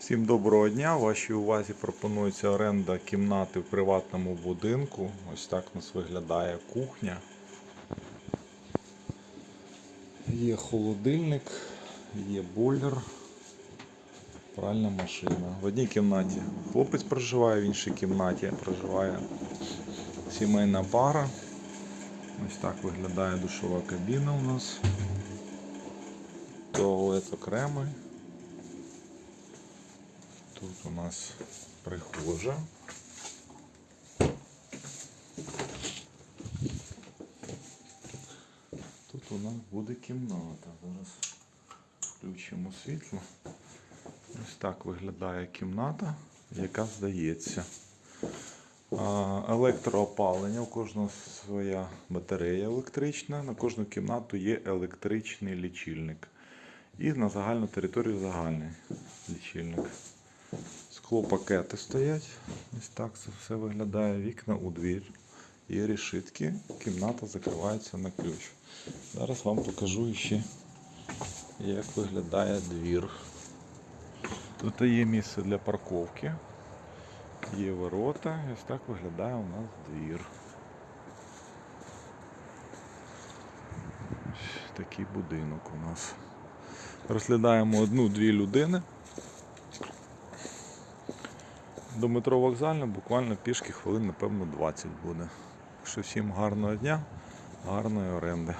Всім доброго дня. Вашій увазі пропонується оренда кімнати в приватному будинку. Ось так у нас виглядає кухня. Є холодильник, є бойлер, пральна машина. В одній кімнаті хлопець проживає, в іншій кімнаті проживає сімейна пара. Ось так виглядає душова кабіна у нас. Туалет окремий. Тут у нас прихожа. Тут у нас буде кімната. Зараз включимо світло. Ось так виглядає кімната, яка здається. Електроопалення, у кожного своя батарея електрична, на кожну кімнату є електричний лічильник. І на загальну територію загальний лічильник. Склопакети стоять. Ось так це все виглядає. Вікна у двір. Є решітки. Кімната закривається на ключ. Зараз вам покажу ще, як виглядає двір. Тут є місце для парковки. Є ворота. Ось так виглядає у нас двір. Такий будинок у нас. Розглядаємо одну-дві людини. До метро вокзальна буквально пішки хвилин, напевно, 20 буде. Так що всім гарного дня, гарної оренди.